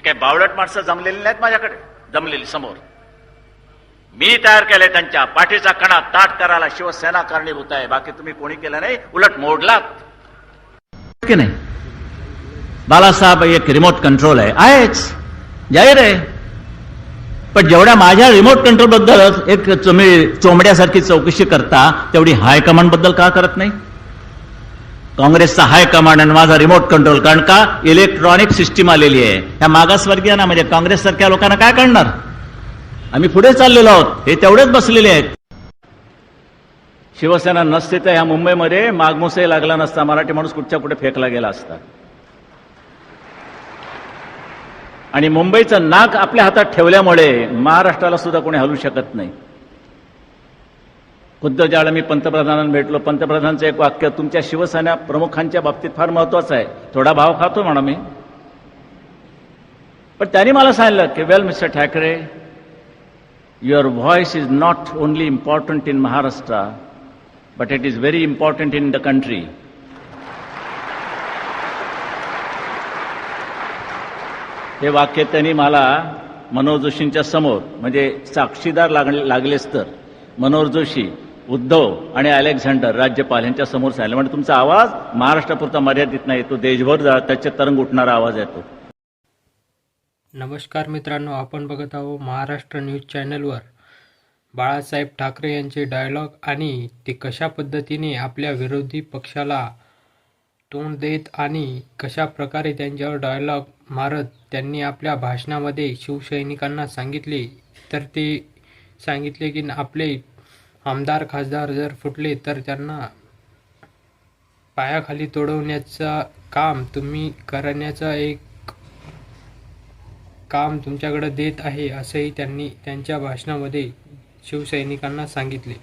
ती काही बावळट माणसं जमलेली नाहीत माझ्याकडे? जमलेली समोर. मी तयार केले त्यांच्या पाठीचा कणा ताट करायला शिवसेना कारणीभूत आहे. बाकी तुम्ही कोणी केलं नाही उलट मोडलात. की नाही? बालासाहेब एक रिमोट कंट्रोल आहे. आहेच. जाहीर आहे. पण जेवढ्या माझ्या रिमोट कंट्रोलबद्दल एक तुम्ही चोंबड्यासारखी चौकशी करता तेवढी हायकमांडबद्दल का करत नाही? काँग्रेसचा हायकमांड आणि माझा रिमोट कंट्रोल. कारण का? इलेक्ट्रॉनिक सिस्टीम आलेली आहे. ह्या मागासवर्गीयांना म्हणजे काँग्रेस सारख्या लोकांना काय करणार आम्ही पुढे चाललेलो आहोत. हे तेवढेच बसलेले आहेत. शिवसेना नसते तर ह्या मुंबईमध्ये मागमुसही लागला नसता. मराठी माणूस कुठच्या कुठे फेकला गेला असता. आणि मुंबईचं नाक आपल्या हातात ठेवल्यामुळे महाराष्ट्राला सुद्धा कोणी हलू शकत नाही. खुद्द ज्यावेळेला मी पंतप्रधानांना भेटलो. पंतप्रधानांचं एक वाक्य तुमच्या शिवसेना प्रमुखांच्या बाबतीत फार महत्वाचं आहे. थोडा भाव खातो म्हणा मी. पण त्यांनी मला सांगितलं की well mister Thackeray your voice is not only important in Maharashtra but it is very important in the country हे वाक्य त्यांनी मला मनोज जोशींच्या समोर म्हणजे साक्षीदार लागले लागलेच तर. मनोहर जोशी उद्धव आणि अलेक्झांडर राज्यपाल यांच्या समोर सांगितलं म्हणजे तुमचा आवाज महाराष्ट्रापुरता मर्यादित नाही तो देशभर जा- त्याचे तरंग उठणारा आवाज येतो नमस्कार मित्रांनो आपण बघत आहोत महाराष्ट्र न्यूज चॅनलवर. बाळासाहेब ठाकरे यांचे डायलॉग आणि ते कशा पद्धतीने आपल्या विरोधी पक्षाला तोंड देत आणि कशा प्रकारे त्यांच्यावर डायलॉग मारत त्यांनी आपल्या भाषणामध्ये शिवसैनिकांना सांगितले तर ते सांगितले की आपले आमदार खासदार जर फुटले तर त्यांना पायाखाली तोडवण्याचं काम तुम्ही करण्याचा एक काम तुमच्याकडे देत आहे असंही त्यांनी त्यांच्या भाषणामध्ये शिवसैनिकांना सांगितले.